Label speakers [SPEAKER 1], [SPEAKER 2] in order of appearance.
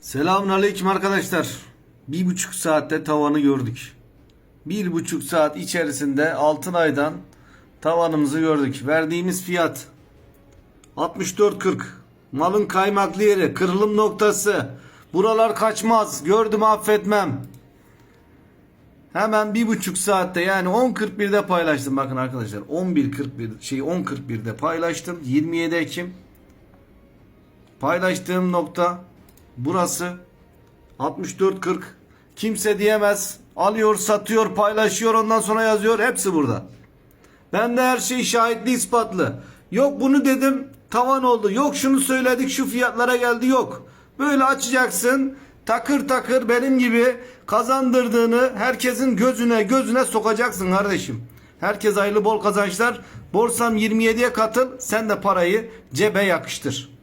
[SPEAKER 1] Selamünaleyküm arkadaşlar. Bir buçuk saatte tavanı gördük. Bir buçuk saat içerisinde Altınay'dan tavanımızı gördük. Verdiğimiz fiyat 64.40. Malın kaymaklı yeri, kırılım noktası. Buralar kaçmaz. Gördüm affetmem. Hemen bir buçuk saatte yani 10.41'de paylaştım bakın arkadaşlar. 11.41 şey 10.41'de paylaştım. 27 Ekim Paylaştığım nokta burası 64.40 kimse diyemez. Alıyor satıyor paylaşıyor ondan sonra yazıyor. Hepsi burada. Ben de her şey şahitli ispatlı. Yok bunu dedim tavan oldu. Yok şunu söyledik şu fiyatlara geldi. Yok. Böyle açacaksın takır takır benim gibi kazandırdığını herkesin gözüne gözüne sokacaksın kardeşim. Herkes hayırlı bol kazançlar. Borsam 27'ye katıl sen de parayı cebe yakıştır